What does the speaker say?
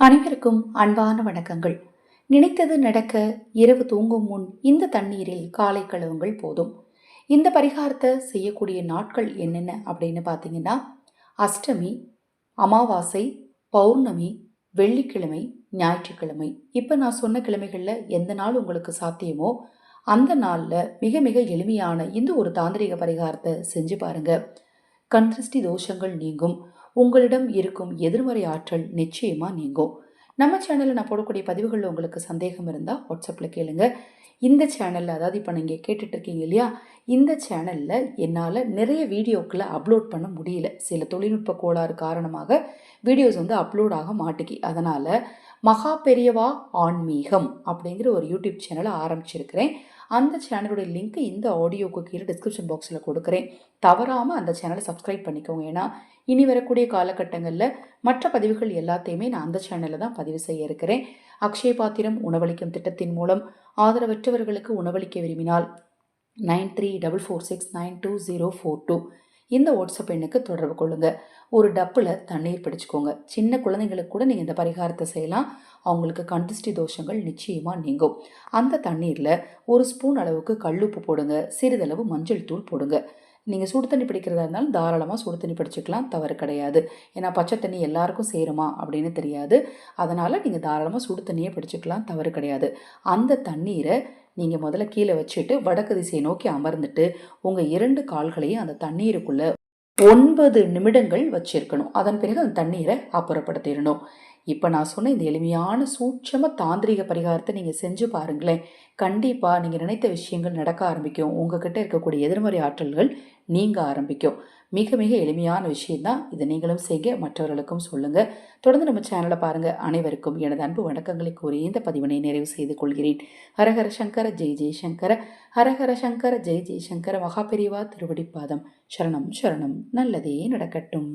அனைவருக்கும் அன்பான வணக்கங்கள். நினைத்தது நடக்க இரவு தூங்கும் முன் இந்த தண்ணீரில் காலை கழுவுங்கள் போதும். இந்த பரிகாரத்தை செய்யக்கூடிய நாட்கள் என்னென்ன அப்படின்னு பார்த்தீங்கன்னா அஷ்டமி அமாவாசை பௌர்ணமி வெள்ளிக்கிழமை ஞாயிற்றுக்கிழமை. இப்போ நான் சொன்ன கிழமைகளில் எந்த நாள் உங்களுக்கு சாத்தியமோ அந்த நாளில் மிக மிக எளிமையான இந்த ஒரு தாந்திரிக பரிகாரத்தை செஞ்சு பாருங்கள் கண் திருஷ்டி தோஷங்கள் நீங்கும். உங்களிடம் இருக்கும் எதிர்மறை ஆற்றல் நிச்சயமாக நீங்கும். நம்ம சேனலில் நான் போடக்கூடிய பதிவுகளில் உங்களுக்கு சந்தேகம் இருந்தால் வாட்ஸ்அப்பில் கேளுங்க. இந்த சேனலில் அதாவது இப்போ நீங்கள் கேட்டுட்ருக்கீங்க இல்லையா? இந்த சேனலில் என்னால் நிறைய வீடியோக்களை அப்லோட் பண்ண முடியல. சில தொழில்நுட்ப கோளாறு காரணமாக வீடியோஸ் வந்து அப்லோட் ஆக மாட்டேங்கி அதனால் மகா பெரியவா ஆன்மீகம் அப்படிங்கிற ஒரு யூடியூப் சேனலை ஆரம்பிச்சிருக்கிறேன். அந்த சேனலுடைய லிங்க் இந்த ஆடியோக்கு கீழே டிஸ்கிரிப்ஷன் பாக்ஸில் கொடுக்குறேன். தவறாமல் அந்த சேனலை சப்ஸ்கிரைப் பண்ணிக்கோங்க. ஏன்னா இனி வரக்கூடிய காலகட்டங்களில் மற்ற பதிவுகள் எல்லாத்தையுமே நான் அந்த சேனலில் தான் பதிவு செய்ய இருக்கிறேன். அக்ஷய பாத்திரம் உணவளிக்கும் திட்டத்தின் மூலம் ஆதரவற்றவர்களுக்கு உணவளிக்க விரும்பினால் nine three double four six nine two zero four two. இந்த வாட்ஸ்அப் எண்ணுக்கு தொடர்பு கொள்ளுங்கள் ஒரு டப்பில் தண்ணீர் பிடிச்சிக்கோங்க. சின்ன குழந்தைங்களுக்கு கூட நீங்கள் இந்த பரிகாரத்தை செய்யலாம். அவங்களுக்கு கண்டிஸ்டி தோஷங்கள் நிச்சயமாக நீங்கும். அந்த தண்ணீரில் ஒரு ஸ்பூன் அளவுக்கு கல்லுப்பு போடுங்க. சிறிதளவு மஞ்சள் தூள் போடுங்க. நீங்கள் சுடு தண்ணி பிடிக்கிறதா இருந்தாலும் தாராளமாக சுடு தண்ணி பிடிச்சிக்கலாம் தவறு கிடையாது. ஏன்னா பச்சை தண்ணி எல்லாருக்கும் சேருமா அப்படின்னு தெரியாது. அதனால் நீங்கள் தாராளமாக சுடு தண்ணியே பிடிச்சிக்கலாம் தவறு கிடையாது. அந்த தண்ணீரை நீங்கள் முதல்ல கீழே வச்சுட்டு வடக்கு திசையை நோக்கி அமர்ந்துட்டு உங்கள் இரண்டு கால்களையும் அந்த தண்ணீருக்குள்ளே ஒன்பது நிமிடங்கள் வச்சிருக்கணும். அதன் பிறகு அந்த தண்ணீரை அப்புறப்படுத்திடணும் இப்போ நான் சொன்ன இந்த எளிமையான சூட்சம தாந்திரிக பரிகாரத்தை நீங்கள் செஞ்சு பாருங்களேன். கண்டிப்பாக நீங்கள் நினைத்த விஷயங்கள் நடக்க ஆரம்பிக்கும். உங்ககிட்ட இருக்கக்கூடிய எதிர்மறை ஆற்றல்கள் நீங்க ஆரம்பிக்கும். மிக மிக எளிமையான விஷயம்தான். இதை நீங்களும் செய்ய மற்றவர்களுக்கும் சொல்லுங்கள் தொடர்ந்து நம்ம சேனலை பாருங்கள் அனைவருக்கும் எனது அன்பு வணக்கங்களை கூறி இந்த பதிவினை நிறைவு செய்து கொள்கிறேன். ஹரஹர சங்கர ஜெய் ஜெய்சங்கர ஹரஹர சங்கர ஜெய் ஜெய் சங்கர. மகாபெரிவா திருவடிப்பாதம். சரணம் சரணம். நல்லதே நடக்கட்டும்.